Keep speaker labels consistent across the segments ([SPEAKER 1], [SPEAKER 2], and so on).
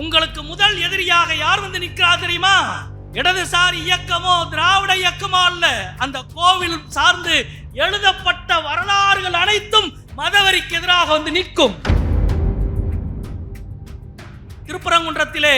[SPEAKER 1] உங்களுக்கு முதல் எதிரியாக யார் வந்து நிற்கிறார் தெரியுமா? இடதுசாரி இயக்கமோ திராவிட இயக்கமோ அல்ல. அந்த கோவில் சார்ந்து எழுதப்பட்ட வரலாறுகள் அனைத்தும் மதவரிக்கு எதிராக வந்து நிற்கும். திருப்பரங்குன்றத்திலே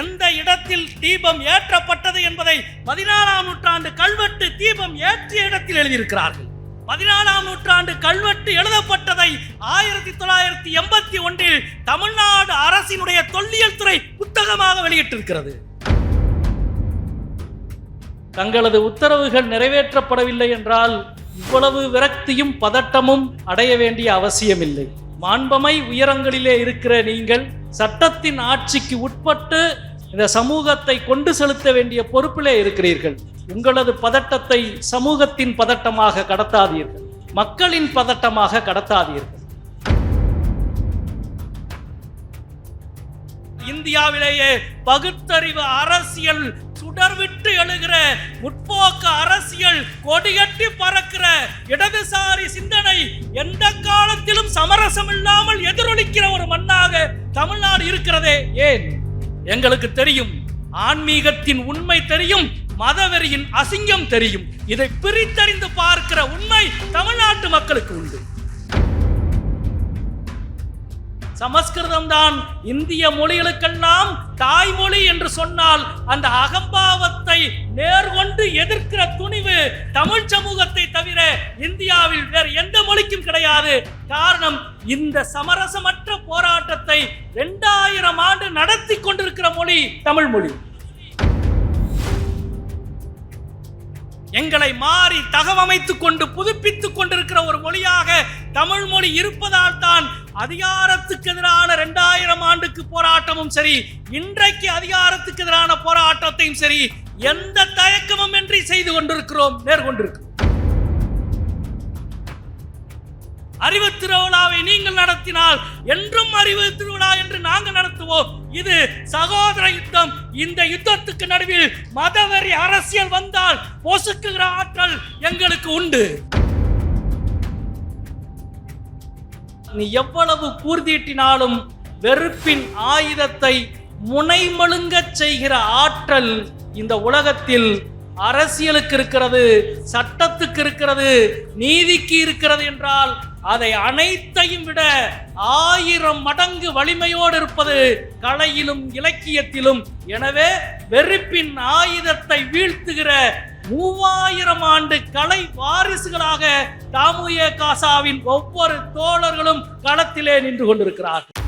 [SPEAKER 1] எந்த இடத்தில் தீபம் ஏற்றப்பட்டது என்பதை பதினாலாம் நூற்றாண்டு கல்வெட்டு தீபம் ஏற்றிய இடத்தில் எழுதியிருக்கிறார்கள். பதினாலாம் நூற்றாண்டு கல்வெட்டு எழுதப்பட்டதை ஆயிரத்தி தொள்ளாயிரத்தி எண்பத்தி ஒன்றில் தமிழ்நாடு அரசினுடைய தொல்லியல் துறை புத்தகமாக வெளியிட்டிருக்கிறது. தங்களது உத்தரவுகள் நிறைவேற்றப்படவில்லை என்றால் இவ்வளவு விரக்தியும் பதட்டமும் அடைய வேண்டிய அவசியமில்லை. மாண்பமை உயரங்களிலே இருக்கிற நீங்கள் சட்டத்தின் ஆட்சிக்கு உட்பட்டு இந்த சமூகத்தை கொண்டு செலுத்த வேண்டிய பொறுப்பிலே இருக்கிறீர்கள். உங்களது பதட்டத்தை சமூகத்தின் பதட்டமாக கடத்தாதீர்கள். மக்களின் பதட்டமாக கடத்தாதீர்கள். இந்தியாவிலேயே பகுத்தறிவு அரசியல் சுடர்விட்டு எழுகிற முற்போக்கு அரசியல் கொடிகட்டி பறக்கிற இடதுசாரி சிந்தனை எந்த காலத்திலும் சமரசம் இல்லாமல் எதிரொலிக்கிற ஒரு மண்ணாக தமிழ்நாடு இருக்கிறதே ஏன்? எங்களுக்கு தெரியும் ஆன்மீகத்தின் உண்மை தெரியும் மதவெறியின் அசிங்கம் தெரியும். இதை பிரித்தறிந்து பார்க்கிற உண்மை தமிழ்நாட்டு மக்களுக்கு உண்டு. சமஸ்கிருதம் தான் இந்திய மொழிகளுக்கெல்லாம் தாய்மொழி என்று சொன்னால் அந்த அகம்பாவத்தை நேர்கொண்டு எதிர்க்கிற துணிவு தமிழ் சமூகத்தை தவிர இந்தியாவில் வேறு எந்த மொழிக்கும் கிடையாது. காரணம் இந்த சமரசமற்ற போராட்டத்தை இரண்டாயிரம் ஆண்டு நடத்தி கொண்டிருக்கிற மொழி தமிழ் மொழி. எங்களை மாறி தகவமைத்துக் கொண்டு புதுப்பித்துக் கொண்டிருக்கிற ஒரு மொழியாக தமிழ் மொழி இருப்பதால் தான் அதிகாரத்துக்கு எதிரான இரண்டாயிரம் ஆண்டுக்கு போராட்டமும் சரி இன்றைக்கு அதிகாரத்துக்கு எதிரான போராட்டத்தையும் சரி எந்த தயக்கமும் இன்றி செய்து கொண்டிருக்கிறோம் நேர்கொண்டிருக்கிறோம் அறிவு திருவிழாவை நீங்கள் நடத்தினால் என்றும் அறிவு திருவிழா என்று நாங்கள் நடத்துவோம். இது சகோதர யுத்தம். இந்த யுத்தத்துக்கு நடுவில் மதவெறி அரசியல் வந்தால் பொசுக்குகிற ஆற்றல் எங்களுக்கு உண்டு. நீ எவ்வளவு கூர்தீட்டினாலும் வெறுப்பின் ஆயுதத்தை முனைமழுங்கச் செய்கிற ஆற்றல் இந்த உலகத்தில் அரசியலுக்கு இருக்கிறது சட்டத்துக்கு இருக்கிறது நீதிக்கு இருக்கிறது என்றால் அதை அனைத்தையும் விட ஆயிரம் மடங்கு வலிமையோடு இருப்பது கலையிலும் இலக்கியத்திலும். எனவே வெறுப்பின் ஆயுதத்தை வீழ்த்துகிற மூவாயிரம் ஆண்டு கலை வாரிசுகளாக தாமுய காசாவின் ஒவ்வொரு தோழர்களும் களத்திலே நின்று கொண்டிருக்கிறார்கள்.